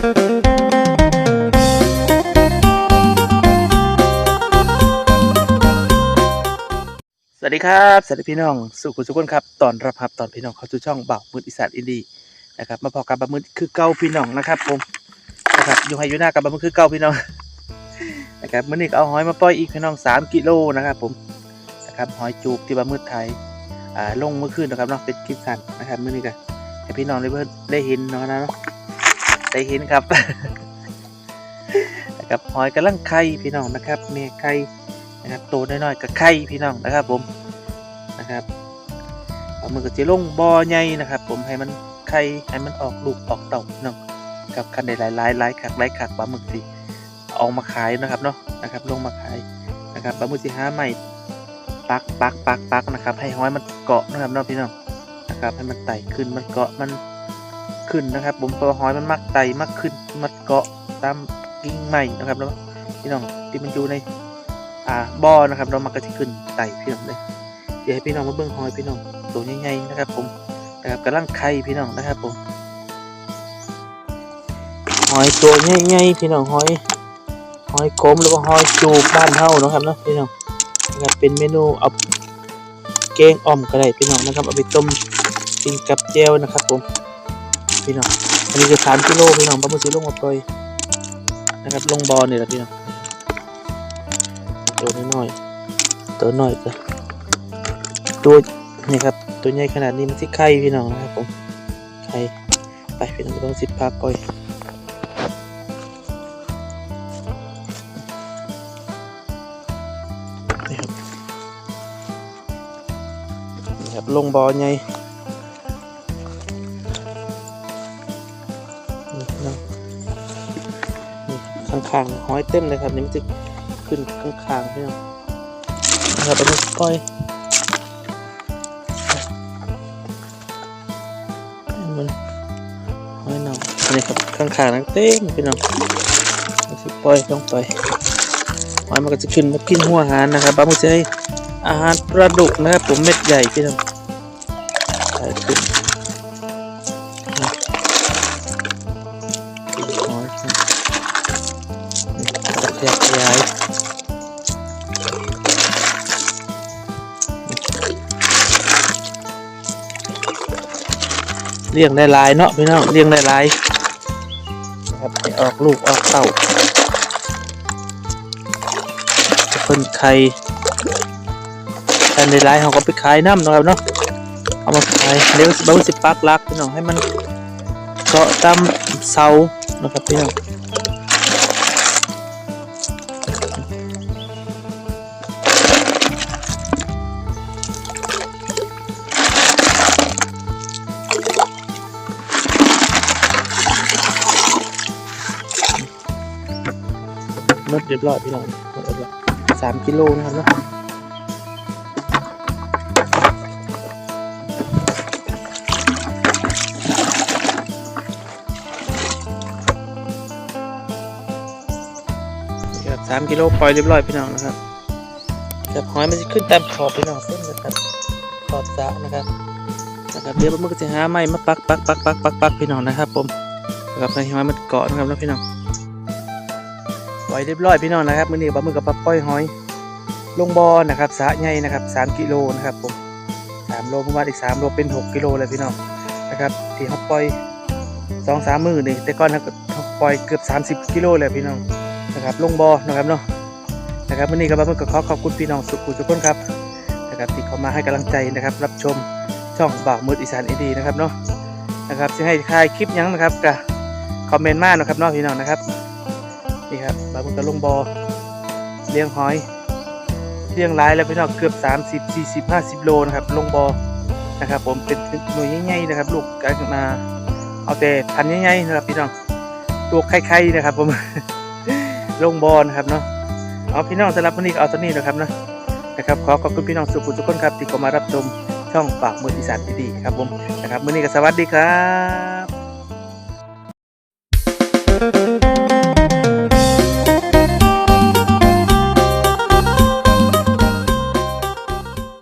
สวัสดีครับสวัสดีพี่น้องสุขุมสุขคนครับตอนรับครับตอนพี่น้องเข้าสู่ช่องบ่าวมืดอีสานอินดีนะครับมาพอกับบะมืดคือเก่าพี่น้องนะครับผมนะครับอยู่ให้อยู่หน้ากับบะมืดคือเก่าพี่น้องนะครับมื้อนี้ก็เอาหอยมาปล่อยอีกพี่น้อง3กิโลนะครับผมนะครับหอยจูบที่บะมืดไทยอ่าลงเมื่อคืนนะครับเนาะเป็นคลิปสั้นนะครับมื้อนี้ก็ให้พี่น้องได้เพิ่นได้เห็นเนาะนะเนาะ ได้เห็นครับนะครับหอยกำลังไข่พี่น้องนะครับแม่ไข่นะครับโตน้อยๆกับไข่พี่น้องนะครับผมนะครับเอามือกับจีลงบอใหญ่นะครับ ผมให้มันไข่ให้มันออกลูกออกเต่าเนาะกับคันได้หลายหลายหลายขักหลายขักปลาหมึกสิเอามาขายนะครับเนาะนะครับลงมาขายนะครับปลาหมึกสิห้าใหม่ปักปักปักปักนะครับ ให้ห้อยมันเกาะนะครับเนาะพี่น้องนะครับให้มันไต่ขึ้นมันเกาะมัน ขึ้นนะครับ ผมเพราะว่าห้อยมันมักไตมักขึ้นมันเกาะตามกิ่งใหม่นะครับเนาะพี่น้องที่มันอยู่ในอ่าบ่อนะครับ เรามันก็จะขึ้นไตพี่น้องเลยเดี๋ยวให้พี่น้องมาเบิ่งหอยพี่น้องตัวใหญ่ๆนะครับ ผมนะครับกำลังไข่พี่น้องนะครับผมหอยตัวใหญ่ๆพี่น้องหอยหอยขมหรือว่าหอยจูบบ้านเฮานะครับนะพี่น้องนะครับเป็นเมนูเอาแกงอ่อมก็ได้พี่น้องนะครับเอาไปต้มกินกับแจ่วนะครับผม พี่น้อง อันนี้คือสามกิโลพี่น้องปลาหมึกซื้อลงมาปล่อยนะครับลงบอลนี่แหละพี่น้องตัวน้อยๆตัวน้อยก็ตัวนี่ครับตัวใหญ่ขนาดนี้มันที่ไข่พี่น้องนะครับผมไข่ไปพี่น้องต้องสิบพักก่อยนี่ครับลงบอใหญ่ ข้างๆห้อยเต็มเลยครับนี่มันจะขึ้นข้างๆพี่น้องนะครับเอาไปก้อยมันหอยหน่ออันนี้ครับข้างๆนั้นเต็มพี่น้องเอาสิปล่อยลงไปหอยมันก็จะขึ้นมากินหัวอาหารนะครับบางทีจะให้อาหารปลาดุกนะครับผมเม็ดใหญ่พี่น้องใส่ขึ้น นี่ขยับขยายเลี้ยงได้ลายเนาะพี่น้องเลี้ยงได้ลายนะครับให้ออกลูกออกเต่าจะเป็นไข่แต่ในร้ายเขาก็ไปขายน้ำนะครับเนาะเอามาขายเดี๋ยวสิบาสิปักลักพี่น้องให้มันเกาะตามเสานะครับพี่น้อง หมดเรียบร้อยพี่น้องหมดเรียบร้อยสามกิโลนะครับเนาะนี่ครับสามกิโลปล่อยเรียบร้อยพี่น้องนะครับจับหอยมันจะขึ้นตามขอบพี่น้องเส้นนะครับขอบสระนะครับนะครับเดี๋ยวมันก็จะหาไม้มาปักปักปักปักปักปักพี่น้องนะครับผมนะครับในหิมะมันเกาะนะครับแล้วพี่น้อง ไว้เรียบร้อยพี่น้องนะครับมื้อนี้ปลาหมึกกับปลาป้อยหอย ลงบอนะครับสะใหญ่นะครับ3กิโลนะครับผม3โลประมาณอีก3โลเป็น6กิโลเลยพี่น้องนะครับที่เขาปล่อย2 3มื้อนี่แต่ก่อนเขาปล่อยเกือบ30กิโลเลยพี่น้องนะครับลงบอนะครับเนาะนะครับมื้อนี้กับปลาหมึกก็ขอขอบคุณพี่น้องสุขุทุกคนครับนะครับที่เข้ามาให้กำลังใจนะครับ รับชมช่องบ่าวมืดอีสานอีดีนะครับเนาะนะครับจะให้ถ่ายคลิปยังนะครับก็คอมเมนต์มากนะครับเนาะพี่น้องนะครับ นี่ครับปลาหมึกกะลงบอเลี้ยงหอยเลี้ยงหลายแล้วพี่น้องเกือบ 30 40 50 โลนะครับลงบอนะครับผมเป็นหน่วยใหญ่ๆนะครับ ลูกกันมาเอาแต่พันใหญ่ๆนะครับพี่น้องตัวไข่ๆนะครับผมลงบอนะครับเนาะเอาพี่น้องสำหรับวันนี้เอาตอนนี้นะครับนะนะครับขอขอบคุณพี่น้องสุขุทุกคนครับที่เข้ามารับชมช่องปากมืออีสานดีๆครับผมนะครับวันนี้ก็สวัสดีครับ